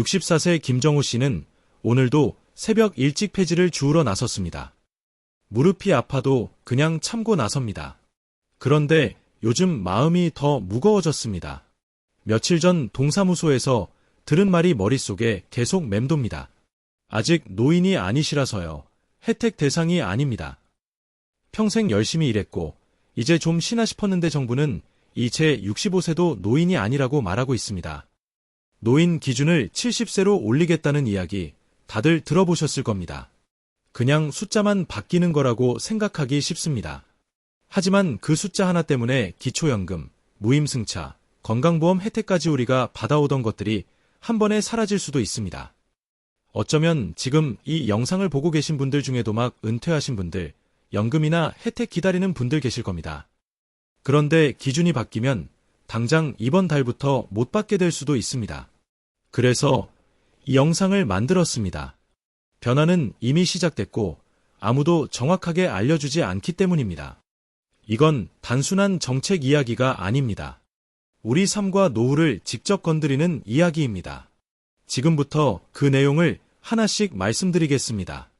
64세 김정우 씨는 오늘도 새벽 일찍 폐지를 주우러 나섰습니다. 무릎이 아파도 그냥 참고 나섭니다. 그런데 요즘 마음이 더 무거워졌습니다. 며칠 전 동사무소에서 들은 말이 머릿속에 계속 맴돕니다. 아직 노인이 아니시라서요. 혜택 대상이 아닙니다. 평생 열심히 일했고 이제 좀 쉬나 싶었는데 정부는 이제 65세도 노인이 아니라고 말하고 있습니다. 노인 기준을 70세로 올리겠다는 이야기 다들 들어보셨을 겁니다. 그냥 숫자만 바뀌는 거라고 생각하기 쉽습니다. 하지만 그 숫자 하나 때문에 기초연금, 무임승차, 건강보험 혜택까지 우리가 받아오던 것들이 한 번에 사라질 수도 있습니다. 어쩌면 지금 이 영상을 보고 계신 분들 중에도 막 은퇴하신 분들, 연금이나 혜택 기다리는 분들 계실 겁니다. 그런데 기준이 바뀌면 당장 이번 달부터 못 받게 될 수도 있습니다. 그래서 이 영상을 만들었습니다. 변화는 이미 시작됐고 아무도 정확하게 알려주지 않기 때문입니다. 이건 단순한 정책 이야기가 아닙니다. 우리 삶과 노후를 직접 건드리는 이야기입니다. 지금부터 그 내용을 하나씩 말씀드리겠습니다.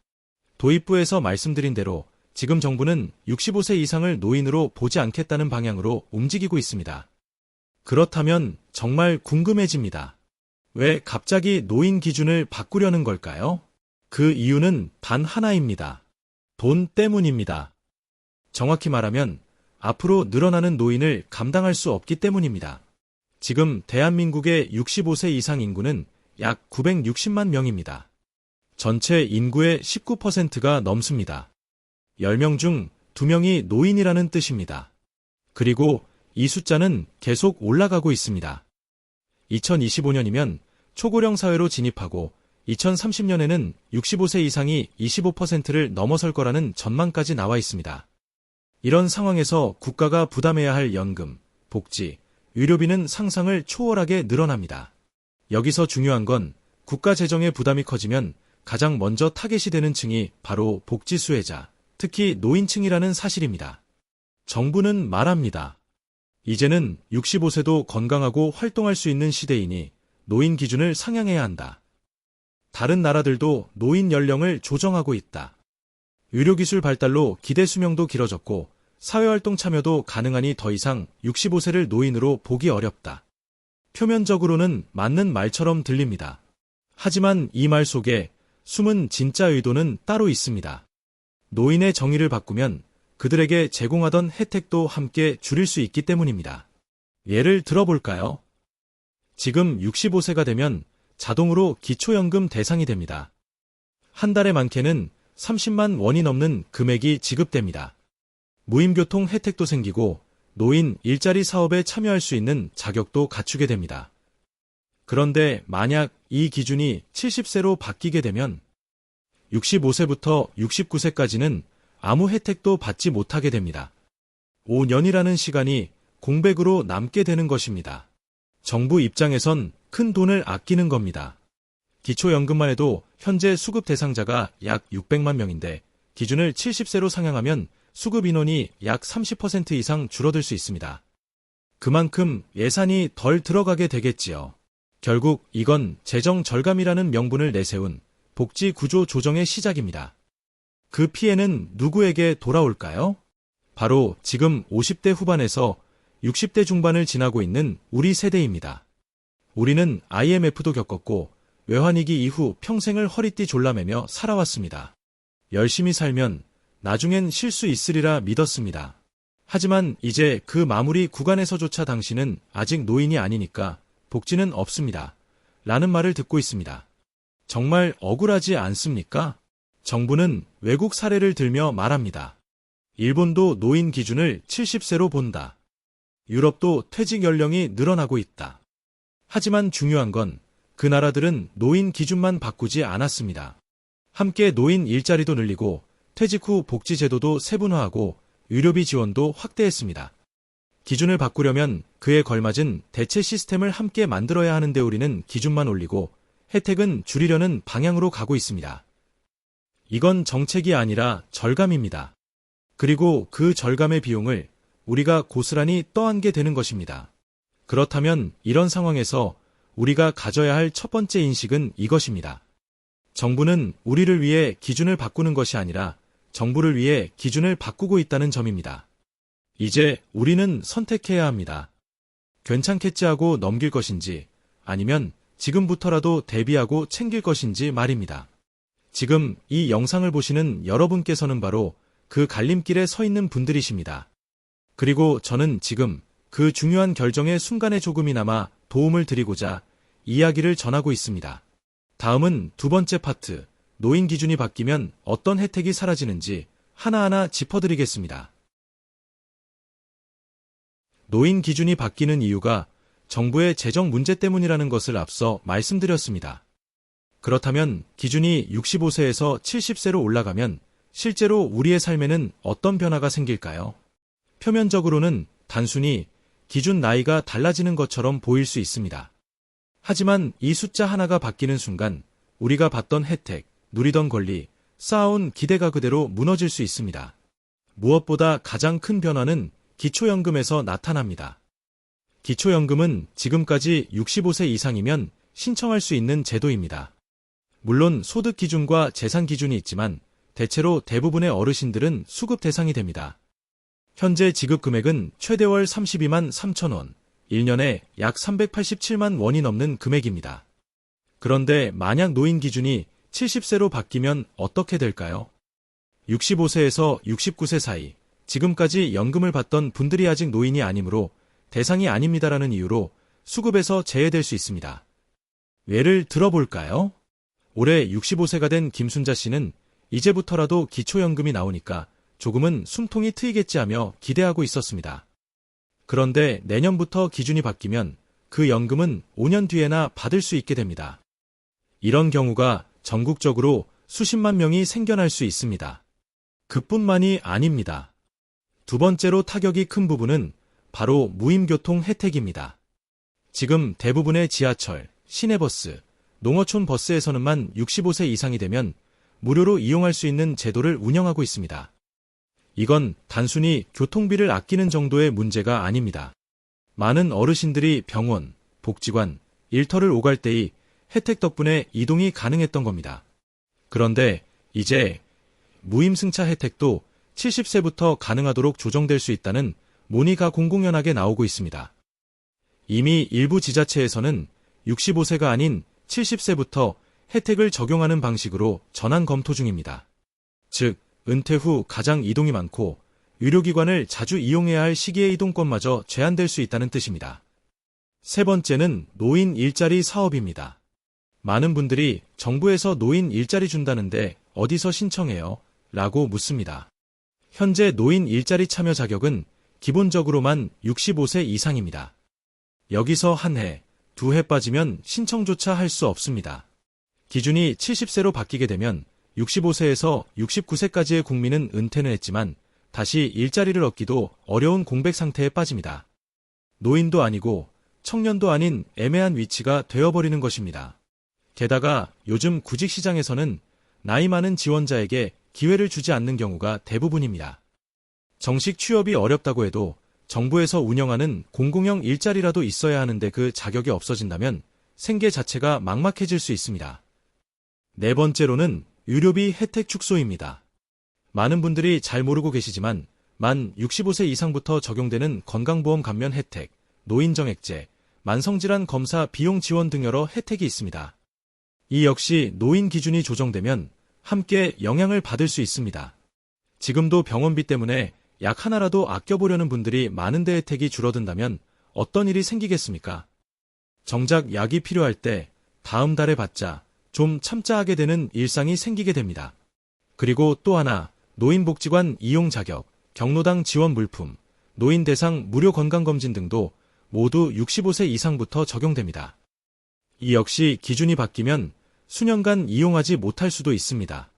도입부에서 말씀드린 대로 지금 정부는 65세 이상을 노인으로 보지 않겠다는 방향으로 움직이고 있습니다. 그렇다면 정말 궁금해집니다. 왜 갑자기 노인 기준을 바꾸려는 걸까요? 그 이유는 단 하나입니다. 돈 때문입니다. 정확히 말하면 앞으로 늘어나는 노인을 감당할 수 없기 때문입니다. 지금 대한민국의 65세 이상 인구는 약 960만 명입니다. 전체 인구의 19%가 넘습니다. 10명 중 2명이 노인이라는 뜻입니다. 그리고 이 숫자는 계속 올라가고 있습니다. 2025년이면 초고령 사회로 진입하고 2030년에는 65세 이상이 25%를 넘어설 거라는 전망까지 나와 있습니다. 이런 상황에서 국가가 부담해야 할 연금, 복지, 의료비는 상상을 초월하게 늘어납니다. 여기서 중요한 건 국가 재정의 부담이 커지면 가장 먼저 타겟이 되는 층이 바로 복지 수혜자, 특히 노인층이라는 사실입니다. 정부는 말합니다. 이제는 65세도 건강하고 활동할 수 있는 시대이니 노인 기준을 상향해야 한다. 다른 나라들도 노인 연령을 조정하고 있다. 의료기술 발달로 기대 수명도 길어졌고 사회활동 참여도 가능하니 더 이상 65세를 노인으로 보기 어렵다. 표면적으로는 맞는 말처럼 들립니다. 하지만 이 말 속에 숨은 진짜 의도는 따로 있습니다. 노인의 정의를 바꾸면 그들에게 제공하던 혜택도 함께 줄일 수 있기 때문입니다. 예를 들어볼까요? 지금 65세가 되면 자동으로 기초연금 대상이 됩니다. 한 달에 많게는 30만 원이 넘는 금액이 지급됩니다. 무임교통 혜택도 생기고 노인 일자리 사업에 참여할 수 있는 자격도 갖추게 됩니다. 그런데 만약 이 기준이 70세로 바뀌게 되면 65세부터 69세까지는 아무 혜택도 받지 못하게 됩니다. 5년이라는 시간이 공백으로 남게 되는 것입니다. 정부 입장에선 큰 돈을 아끼는 겁니다. 기초연금만 해도 현재 수급 대상자가 약 600만 명인데 기준을 70세로 상향하면 수급 인원이 약 30% 이상 줄어들 수 있습니다. 그만큼 예산이 덜 들어가게 되겠지요. 결국 이건 재정 절감이라는 명분을 내세운 복지 구조 조정의 시작입니다. 그 피해는 누구에게 돌아올까요? 바로 지금 50대 후반에서 60대 중반을 지나고 있는 우리 세대입니다. 우리는 IMF도 겪었고 외환위기 이후 평생을 허리띠 졸라매며 살아왔습니다. 열심히 살면 나중엔 쉴 수 있으리라 믿었습니다. 하지만 이제 그 마무리 구간에서조차 당신은 아직 노인이 아니니까 복지는 없습니다. 라는 말을 듣고 있습니다. 정말 억울하지 않습니까? 정부는 외국 사례를 들며 말합니다. 일본도 노인 기준을 70세로 본다. 유럽도 퇴직 연령이 늘어나고 있다. 하지만 중요한 건 그 나라들은 노인 기준만 바꾸지 않았습니다. 함께 노인 일자리도 늘리고 퇴직 후 복지 제도도 세분화하고 의료비 지원도 확대했습니다. 기준을 바꾸려면 그에 걸맞은 대체 시스템을 함께 만들어야 하는데 우리는 기준만 올리고 혜택은 줄이려는 방향으로 가고 있습니다. 이건 정책이 아니라 절감입니다. 그리고 그 절감의 비용을 우리가 고스란히 떠안게 되는 것입니다. 그렇다면 이런 상황에서 우리가 가져야 할 첫 번째 인식은 이것입니다. 정부는 우리를 위해 기준을 바꾸는 것이 아니라 정부를 위해 기준을 바꾸고 있다는 점입니다. 이제 우리는 선택해야 합니다. 괜찮겠지 하고 넘길 것인지 아니면 지금부터라도 대비하고 챙길 것인지 말입니다. 지금 이 영상을 보시는 여러분께서는 바로 그 갈림길에 서 있는 분들이십니다. 그리고 저는 지금 그 중요한 결정의 순간에 조금이나마 도움을 드리고자 이야기를 전하고 있습니다. 다음은 두 번째 파트, 노인 기준이 바뀌면 어떤 혜택이 사라지는지 하나하나 짚어드리겠습니다. 노인 기준이 바뀌는 이유가 정부의 재정 문제 때문이라는 것을 앞서 말씀드렸습니다. 그렇다면 기준이 65세에서 70세로 올라가면 실제로 우리의 삶에는 어떤 변화가 생길까요? 표면적으로는 단순히 기준 나이가 달라지는 것처럼 보일 수 있습니다. 하지만 이 숫자 하나가 바뀌는 순간 우리가 받던 혜택, 누리던 권리, 쌓아온 기대가 그대로 무너질 수 있습니다. 무엇보다 가장 큰 변화는 기초연금에서 나타납니다. 기초연금은 지금까지 65세 이상이면 신청할 수 있는 제도입니다. 물론 소득 기준과 재산 기준이 있지만 대체로 대부분의 어르신들은 수급 대상이 됩니다. 현재 지급 금액은 최대월 32만 3천 원, 1년에 약 387만 원이 넘는 금액입니다. 그런데 만약 노인 기준이 70세로 바뀌면 어떻게 될까요? 65세에서 69세 사이, 지금까지 연금을 받던 분들이 아직 노인이 아니므로 대상이 아닙니다라는 이유로 수급에서 제외될 수 있습니다. 예를 들어볼까요? 올해 65세가 된 김순자 씨는 이제부터라도 기초연금이 나오니까 조금은 숨통이 트이겠지 하며 기대하고 있었습니다. 그런데 내년부터 기준이 바뀌면 그 연금은 5년 뒤에나 받을 수 있게 됩니다. 이런 경우가 전국적으로 수십만 명이 생겨날 수 있습니다. 그뿐만이 아닙니다. 두 번째로 타격이 큰 부분은 바로 무임교통 혜택입니다. 지금 대부분의 지하철, 시내버스, 농어촌 버스에서는만 65세 이상이 되면 무료로 이용할 수 있는 제도를 운영하고 있습니다. 이건 단순히 교통비를 아끼는 정도의 문제가 아닙니다. 많은 어르신들이 병원, 복지관, 일터를 오갈 때의 혜택 덕분에 이동이 가능했던 겁니다. 그런데 이제 무임승차 혜택도 70세부터 가능하도록 조정될 수 있다는 문의가 공공연하게 나오고 있습니다. 이미 일부 지자체에서는 65세가 아닌 70세부터 혜택을 적용하는 방식으로 전환 검토 중입니다. 즉, 은퇴 후 가장 이동이 많고 의료기관을 자주 이용해야 할 시기의 이동권마저 제한될 수 있다는 뜻입니다. 세 번째는 노인 일자리 사업입니다. 많은 분들이 정부에서 노인 일자리 준다는데 어디서 신청해요? 라고 묻습니다. 현재 노인 일자리 참여 자격은 기본적으로만 65세 이상입니다. 여기서 한 해, 두 해 빠지면 신청조차 할 수 없습니다. 기준이 70세로 바뀌게 되면 65세에서 69세까지의 국민은 은퇴는 했지만 다시 일자리를 얻기도 어려운 공백 상태에 빠집니다. 노인도 아니고 청년도 아닌 애매한 위치가 되어버리는 것입니다. 게다가 요즘 구직 시장에서는 나이 많은 지원자에게 기회를 주지 않는 경우가 대부분입니다. 정식 취업이 어렵다고 해도 정부에서 운영하는 공공형 일자리라도 있어야 하는데 그 자격이 없어진다면 생계 자체가 막막해질 수 있습니다. 네 번째로는 의료비 혜택 축소입니다. 많은 분들이 잘 모르고 계시지만 만 65세 이상부터 적용되는 건강보험 감면 혜택, 노인정액제, 만성질환 검사 비용 지원 등 여러 혜택이 있습니다. 이 역시 노인 기준이 조정되면 함께 영향을 받을 수 있습니다. 지금도 병원비 때문에 약 하나라도 아껴보려는 분들이 많은데 혜택이 줄어든다면 어떤 일이 생기겠습니까? 정작 약이 필요할 때 다음 달에 받자 좀 참자 하게 되는 일상이 생기게 됩니다. 그리고 또 하나 노인복지관 이용 자격, 경로당 지원 물품, 노인 대상 무료 건강검진 등도 모두 65세 이상부터 적용됩니다. 이 역시 기준이 바뀌면 수년간 이용하지 못할 수도 있습니다.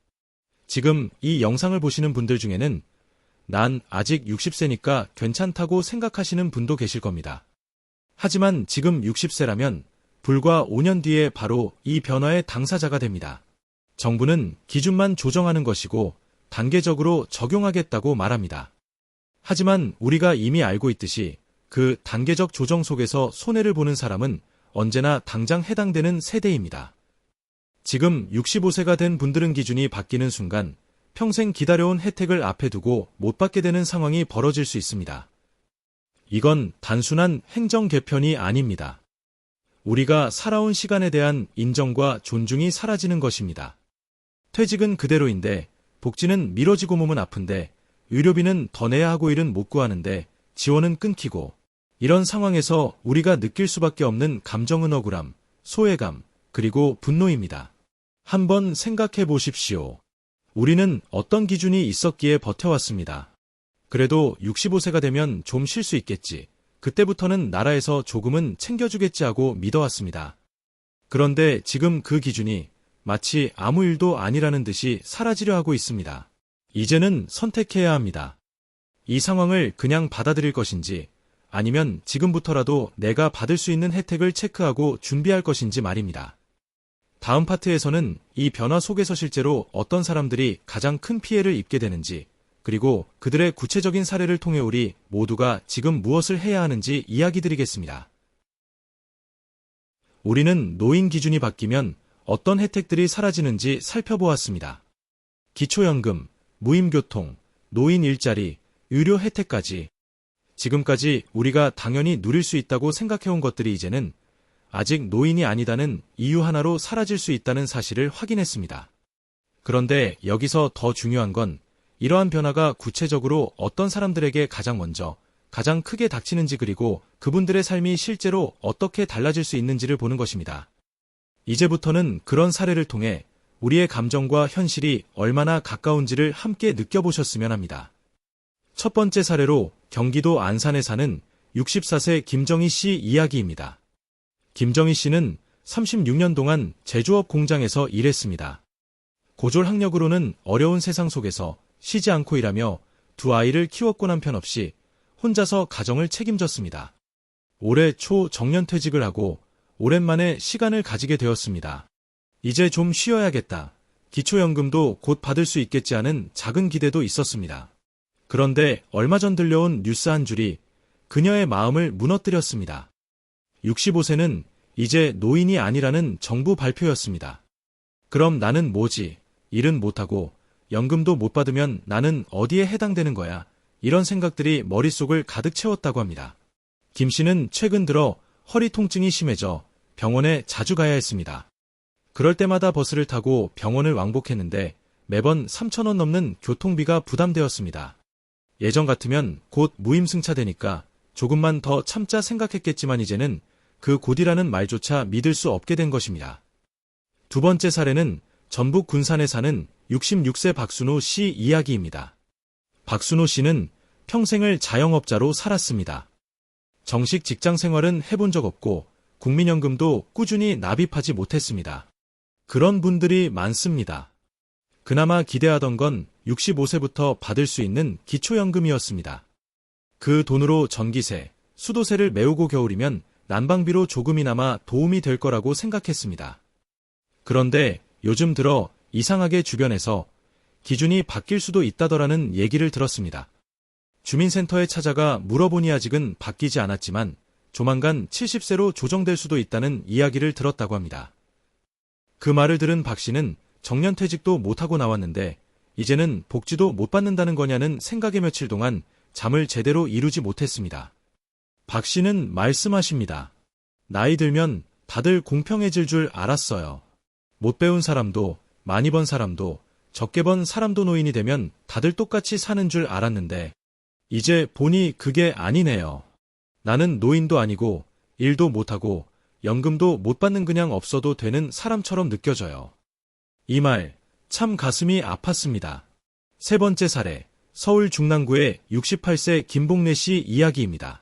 지금 이 영상을 보시는 분들 중에는 난 아직 60세니까 괜찮다고 생각하시는 분도 계실 겁니다. 하지만 지금 60세라면 불과 5년 뒤에 바로 이 변화의 당사자가 됩니다. 정부는 기준만 조정하는 것이고 단계적으로 적용하겠다고 말합니다. 하지만 우리가 이미 알고 있듯이 그 단계적 조정 속에서 손해를 보는 사람은 언제나 당장 해당되는 세대입니다. 지금 65세가 된 분들은 기준이 바뀌는 순간 평생 기다려온 혜택을 앞에 두고 못 받게 되는 상황이 벌어질 수 있습니다. 이건 단순한 행정 개편이 아닙니다. 우리가 살아온 시간에 대한 인정과 존중이 사라지는 것입니다. 퇴직은 그대로인데 복지는 미뤄지고 몸은 아픈데 의료비는 더 내야 하고 일은 못 구하는데 지원은 끊기고 이런 상황에서 우리가 느낄 수밖에 없는 감정은 억울함, 소외감, 그리고 분노입니다. 한번 생각해 보십시오. 우리는 어떤 기준이 있었기에 버텨왔습니다. 그래도 65세가 되면 좀 쉴 수 있겠지. 그때부터는 나라에서 조금은 챙겨주겠지 하고 믿어왔습니다. 그런데 지금 그 기준이 마치 아무 일도 아니라는 듯이 사라지려 하고 있습니다. 이제는 선택해야 합니다. 이 상황을 그냥 받아들일 것인지 아니면 지금부터라도 내가 받을 수 있는 혜택을 체크하고 준비할 것인지 말입니다. 다음 파트에서는 이 변화 속에서 실제로 어떤 사람들이 가장 큰 피해를 입게 되는지, 그리고 그들의 구체적인 사례를 통해 우리 모두가 지금 무엇을 해야 하는지 이야기 드리겠습니다. 우리는 노인 기준이 바뀌면 어떤 혜택들이 사라지는지 살펴보았습니다. 기초연금, 무임교통, 노인 일자리, 의료 혜택까지 지금까지 우리가 당연히 누릴 수 있다고 생각해온 것들이 이제는 아직 노인이 아니다는 이유 하나로 사라질 수 있다는 사실을 확인했습니다. 그런데 여기서 더 중요한 건 이러한 변화가 구체적으로 어떤 사람들에게 가장 먼저 가장 크게 닥치는지 그리고 그분들의 삶이 실제로 어떻게 달라질 수 있는지를 보는 것입니다. 이제부터는 그런 사례를 통해 우리의 감정과 현실이 얼마나 가까운지를 함께 느껴보셨으면 합니다. 첫 번째 사례로 경기도 안산에 사는 64세 김정희 씨 이야기입니다. 김정희 씨는 36년 동안 제조업 공장에서 일했습니다. 고졸 학력으로는 어려운 세상 속에서 쉬지 않고 일하며 두 아이를 키웠고 남편 없이 혼자서 가정을 책임졌습니다. 올해 초 정년 퇴직을 하고 오랜만에 시간을 가지게 되었습니다. 이제 좀 쉬어야겠다. 기초연금도 곧 받을 수 있겠지 하는 작은 기대도 있었습니다. 그런데 얼마 전 들려온 뉴스 한 줄이 그녀의 마음을 무너뜨렸습니다. 65세는 이제 노인이 아니라는 정부 발표였습니다. 그럼 나는 뭐지? 일은 못하고 연금도 못 받으면 나는 어디에 해당되는 거야? 이런 생각들이 머릿속을 가득 채웠다고 합니다. 김 씨는 최근 들어 허리 통증이 심해져 병원에 자주 가야 했습니다. 그럴 때마다 버스를 타고 병원을 왕복했는데 매번 3천원 넘는 교통비가 부담되었습니다. 예전 같으면 곧 무임승차 되니까 조금만 더 참자 생각했겠지만 이제는 그 곧이라는 말조차 믿을 수 없게 된 것입니다. 두 번째 사례는 전북 군산에 사는 66세 박순호 씨 이야기입니다. 박순호 씨는 평생을 자영업자로 살았습니다. 정식 직장 생활은 해본 적 없고 국민연금도 꾸준히 납입하지 못했습니다. 그런 분들이 많습니다. 그나마 기대하던 건 65세부터 받을 수 있는 기초연금이었습니다. 그 돈으로 전기세, 수도세를 메우고 겨울이면 난방비로 조금이나마 도움이 될 거라고 생각했습니다. 그런데 요즘 들어 이상하게 주변에서 기준이 바뀔 수도 있다더라는 얘기를 들었습니다. 주민센터에 찾아가 물어보니 아직은 바뀌지 않았지만 조만간 70세로 조정될 수도 있다는 이야기를 들었다고 합니다. 그 말을 들은 박 씨는 정년퇴직도 못하고 나왔는데 이제는 복지도 못 받는다는 거냐는 생각에 며칠 동안 잠을 제대로 이루지 못했습니다. 박 씨는 말씀하십니다. 나이 들면 다들 공평해질 줄 알았어요. 못 배운 사람도 많이 번 사람도 적게 번 사람도 노인이 되면 다들 똑같이 사는 줄 알았는데 이제 보니 그게 아니네요. 나는 노인도 아니고 일도 못하고 연금도 못 받는 그냥 없어도 되는 사람처럼 느껴져요. 이 말 참 가슴이 아팠습니다. 세 번째 사례 서울 중랑구의 68세 김봉래 씨 이야기입니다.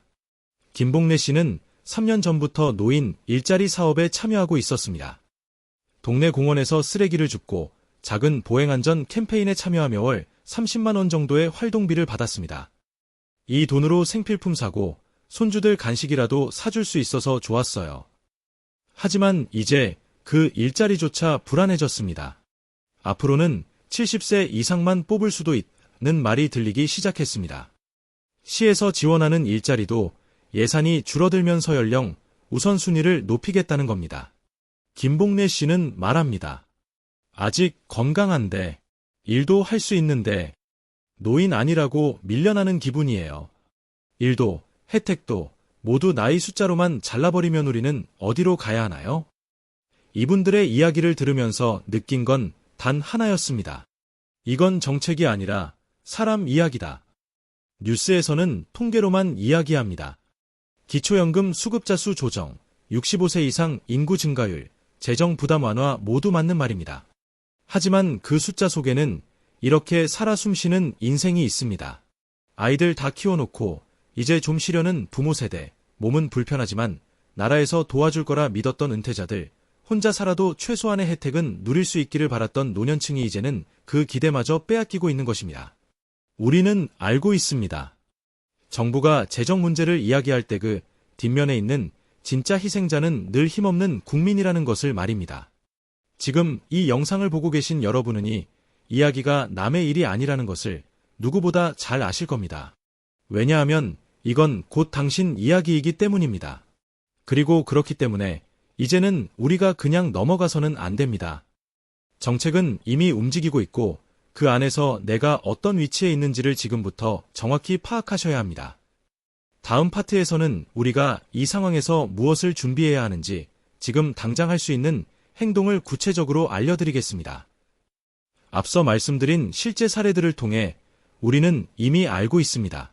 김봉래 씨는 3년 전부터 노인 일자리 사업에 참여하고 있었습니다. 동네 공원에서 쓰레기를 줍고 작은 보행안전 캠페인에 참여하며 월 30만 원 정도의 활동비를 받았습니다. 이 돈으로 생필품 사고 손주들 간식이라도 사줄 수 있어서 좋았어요. 하지만 이제 그 일자리조차 불안해졌습니다. 앞으로는 70세 이상만 뽑을 수도 있는 말이 들리기 시작했습니다. 시에서 지원하는 일자리도 예산이 줄어들면서 연령 우선순위를 높이겠다는 겁니다. 김봉래 씨는 말합니다. 아직 건강한데, 일도 할 수 있는데, 노인 아니라고 밀려나는 기분이에요. 일도, 혜택도, 모두 나이 숫자로만 잘라버리면 우리는 어디로 가야 하나요? 이분들의 이야기를 들으면서 느낀 건 단 하나였습니다. 이건 정책이 아니라 사람 이야기다. 뉴스에서는 통계로만 이야기합니다. 기초연금 수급자 수 조정, 65세 이상 인구 증가율, 재정 부담 완화 모두 맞는 말입니다. 하지만 그 숫자 속에는 이렇게 살아 숨쉬는 인생이 있습니다. 아이들 다 키워놓고 이제 좀 쉬려는 부모 세대, 몸은 불편하지만 나라에서 도와줄 거라 믿었던 은퇴자들, 혼자 살아도 최소한의 혜택은 누릴 수 있기를 바랐던 노년층이 이제는 그 기대마저 빼앗기고 있는 것입니다. 우리는 알고 있습니다. 정부가 재정 문제를 이야기할 때 그 뒷면에 있는 진짜 희생자는 늘 힘없는 국민이라는 것을 말입니다. 지금 이 영상을 보고 계신 여러분은 이 이야기가 남의 일이 아니라는 것을 누구보다 잘 아실 겁니다. 왜냐하면 이건 곧 당신 이야기이기 때문입니다. 그리고 그렇기 때문에 이제는 우리가 그냥 넘어가서는 안 됩니다. 정책은 이미 움직이고 있고 그 안에서 내가 어떤 위치에 있는지를 지금부터 정확히 파악하셔야 합니다. 다음 파트에서는 우리가 이 상황에서 무엇을 준비해야 하는지 지금 당장 할 수 있는 행동을 구체적으로 알려드리겠습니다. 앞서 말씀드린 실제 사례들을 통해 우리는 이미 알고 있습니다.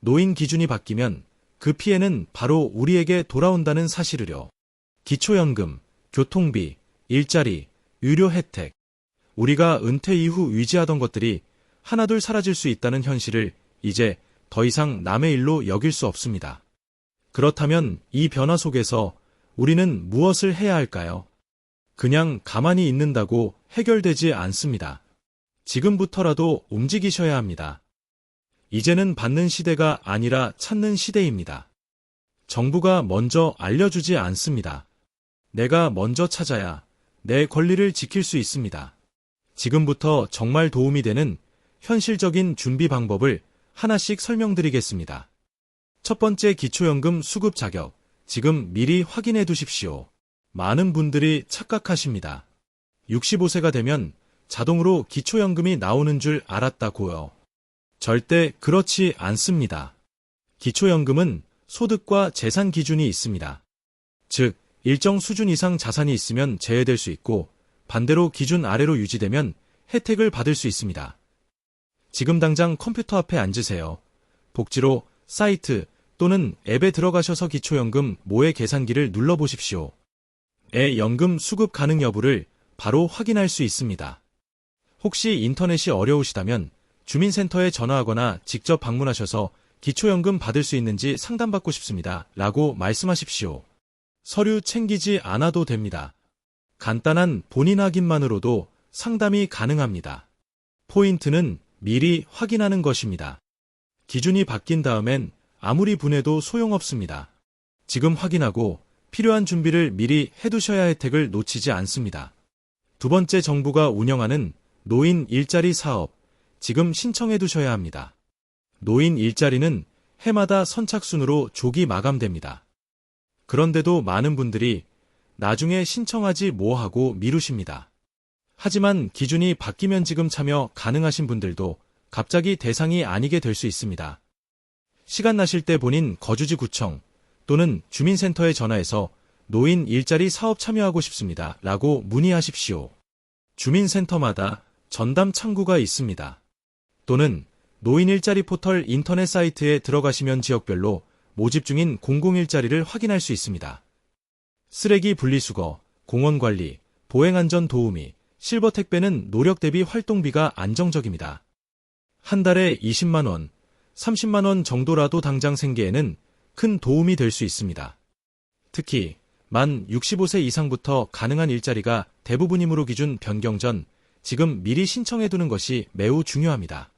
노인 기준이 바뀌면 그 피해는 바로 우리에게 돌아온다는 사실을요. 기초연금, 교통비, 일자리, 유료 혜택, 우리가 은퇴 이후 위지하던 것들이 하나둘 사라질 수 있다는 현실을 이제 더 이상 남의 일로 여길 수 없습니다. 그렇다면 이 변화 속에서 우리는 무엇을 해야 할까요? 그냥 가만히 있는다고 해결되지 않습니다. 지금부터라도 움직이셔야 합니다. 이제는 받는 시대가 아니라 찾는 시대입니다. 정부가 먼저 알려주지 않습니다. 내가 먼저 찾아야 내 권리를 지킬 수 있습니다. 지금부터 정말 도움이 되는 현실적인 준비 방법을 하나씩 설명드리겠습니다. 첫 번째 기초연금 수급 자격. 지금 미리 확인해 두십시오. 많은 분들이 착각하십니다. 65세가 되면 자동으로 기초연금이 나오는 줄 알았다고요. 절대 그렇지 않습니다. 기초연금은 소득과 재산 기준이 있습니다. 즉, 일정 수준 이상 자산이 있으면 제외될 수 있고 반대로 기준 아래로 유지되면 혜택을 받을 수 있습니다. 지금 당장 컴퓨터 앞에 앉으세요. 복지로 사이트 또는 앱에 들어가셔서 기초연금 모의 계산기를 눌러보십시오. 애 연금 수급 가능 여부를 바로 확인할 수 있습니다. 혹시 인터넷이 어려우시다면 주민센터에 전화하거나 직접 방문하셔서 기초연금 받을 수 있는지 상담받고 싶습니다. 라고 말씀하십시오. 서류 챙기지 않아도 됩니다. 간단한 본인 확인만으로도 상담이 가능합니다. 포인트는 미리 확인하는 것입니다. 기준이 바뀐 다음엔 아무리 분해도 소용없습니다. 지금 확인하고 필요한 준비를 미리 해두셔야 혜택을 놓치지 않습니다. 두 번째 정부가 운영하는 노인 일자리 사업, 지금 신청해 두셔야 합니다. 노인 일자리는 해마다 선착순으로 조기 마감됩니다. 그런데도 많은 분들이 나중에 신청하지 뭐하고 미루십니다. 하지만 기준이 바뀌면 지금 참여 가능하신 분들도 갑자기 대상이 아니게 될 수 있습니다. 시간 나실 때 본인 거주지 구청 또는 주민센터에 전화해서 노인 일자리 사업 참여하고 싶습니다. 라고 문의하십시오. 주민센터마다 전담 창구가 있습니다. 또는 노인 일자리 포털 인터넷 사이트에 들어가시면 지역별로 모집 중인 공공일자리를 확인할 수 있습니다. 쓰레기 분리수거, 공원관리, 보행안전 도우미, 실버 택배는 노력 대비 활동비가 안정적입니다. 한 달에 20만원, 30만원 정도라도 당장 생계에는 큰 도움이 될 수 있습니다. 특히 만 65세 이상부터 가능한 일자리가 대부분이므로 기준 변경 전 지금 미리 신청해 두는 것이 매우 중요합니다.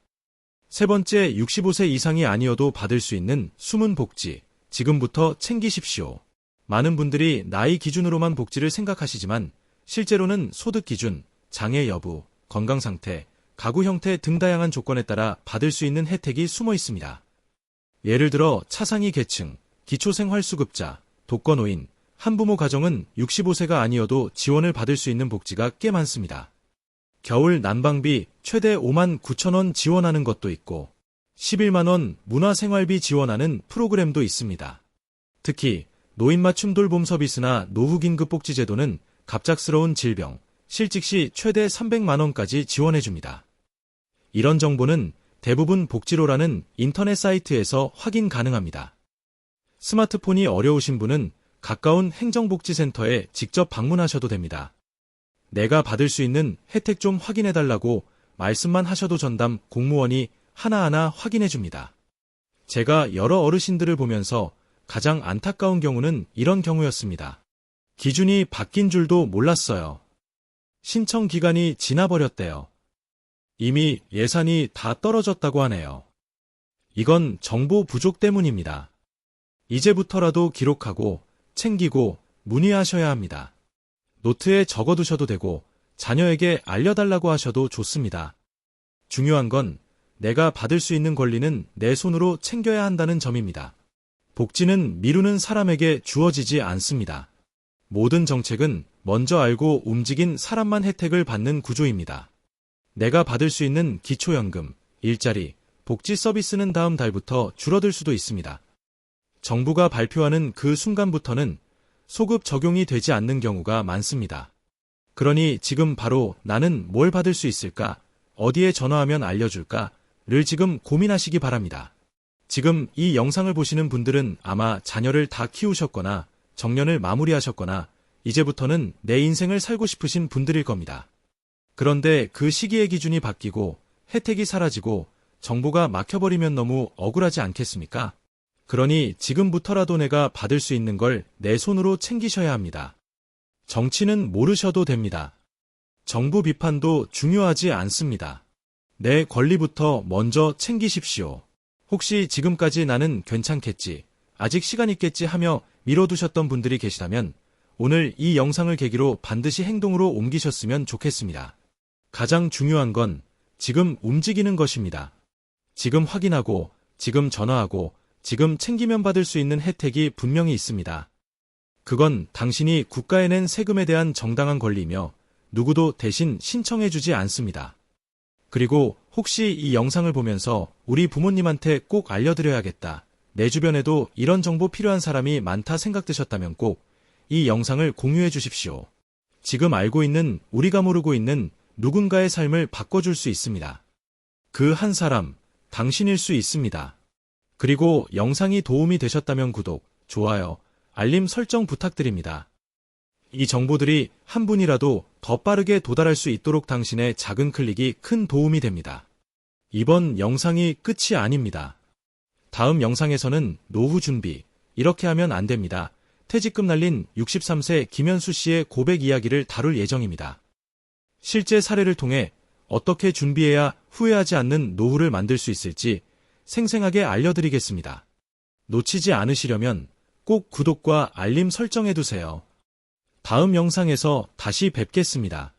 세 번째 65세 이상이 아니어도 받을 수 있는 숨은 복지, 지금부터 챙기십시오. 많은 분들이 나이 기준으로만 복지를 생각하시지만 실제로는 소득 기준, 장애 여부, 건강 상태, 가구 형태 등 다양한 조건에 따라 받을 수 있는 혜택이 숨어 있습니다. 예를 들어 차상위 계층, 기초생활수급자, 독거노인, 한부모 가정은 65세가 아니어도 지원을 받을 수 있는 복지가 꽤 많습니다. 겨울 난방비 최대 5만 9천 원 지원하는 것도 있고 11만 원 문화생활비 지원하는 프로그램도 있습니다. 특히 노인 맞춤 돌봄 서비스나 노후 긴급 복지 제도는 갑작스러운 질병, 실직 시 최대 300만 원까지 지원해 줍니다. 이런 정보는 대부분 복지로라는 인터넷 사이트에서 확인 가능합니다. 스마트폰이 어려우신 분은 가까운 행정복지센터에 직접 방문하셔도 됩니다. 내가 받을 수 있는 혜택 좀 확인해 달라고 말씀만 하셔도 전담 공무원이 하나하나 확인해 줍니다. 제가 여러 어르신들을 보면서 가장 안타까운 경우는 이런 경우였습니다. 기준이 바뀐 줄도 몰랐어요. 신청 기간이 지나버렸대요. 이미 예산이 다 떨어졌다고 하네요. 이건 정보 부족 때문입니다. 이제부터라도 기록하고 챙기고 문의하셔야 합니다. 노트에 적어두셔도 되고 자녀에게 알려달라고 하셔도 좋습니다. 중요한 건 내가 받을 수 있는 권리는 내 손으로 챙겨야 한다는 점입니다. 복지는 미루는 사람에게 주어지지 않습니다. 모든 정책은 먼저 알고 움직인 사람만 혜택을 받는 구조입니다. 내가 받을 수 있는 기초연금, 일자리, 복지 서비스는 다음 달부터 줄어들 수도 있습니다. 정부가 발표하는 그 순간부터는 소급 적용이 되지 않는 경우가 많습니다. 그러니 지금 바로 나는 뭘 받을 수 있을까? 어디에 전화하면 알려줄까? 를 지금 고민하시기 바랍니다. 지금 이 영상을 보시는 분들은 아마 자녀를 다 키우셨거나 정년을 마무리하셨거나 이제부터는 내 인생을 살고 싶으신 분들일 겁니다. 그런데 그 시기의 기준이 바뀌고 혜택이 사라지고 정보가 막혀버리면 너무 억울하지 않겠습니까? 그러니 지금부터라도 내가 받을 수 있는 걸 내 손으로 챙기셔야 합니다. 정치는 모르셔도 됩니다. 정부 비판도 중요하지 않습니다. 내 권리부터 먼저 챙기십시오. 혹시 지금까지 나는 괜찮겠지, 아직 시간 있겠지 하며 미뤄두셨던 분들이 계시다면 오늘 이 영상을 계기로 반드시 행동으로 옮기셨으면 좋겠습니다. 가장 중요한 건 지금 움직이는 것입니다. 지금 확인하고, 지금 전화하고, 지금 챙기면 받을 수 있는 혜택이 분명히 있습니다. 그건 당신이 국가에 낸 세금에 대한 정당한 권리이며 누구도 대신 신청해주지 않습니다. 그리고 혹시 이 영상을 보면서 우리 부모님한테 꼭 알려드려야겠다. 내 주변에도 이런 정보 필요한 사람이 많다 생각되셨다면 꼭 이 영상을 공유해 주십시오. 지금 알고 있는 우리가 모르고 있는 누군가의 삶을 바꿔줄 수 있습니다. 그 한 사람, 당신일 수 있습니다. 그리고 영상이 도움이 되셨다면 구독, 좋아요, 알림 설정 부탁드립니다. 이 정보들이 한 분이라도 더 빠르게 도달할 수 있도록 당신의 작은 클릭이 큰 도움이 됩니다. 이번 영상이 끝이 아닙니다. 다음 영상에서는 노후 준비, 이렇게 하면 안 됩니다. 퇴직금 날린 63세 김현수 씨의 고백 이야기를 다룰 예정입니다. 실제 사례를 통해 어떻게 준비해야 후회하지 않는 노후를 만들 수 있을지 생생하게 알려드리겠습니다. 놓치지 않으시려면 꼭 구독과 알림 설정해두세요. 다음 영상에서 다시 뵙겠습니다.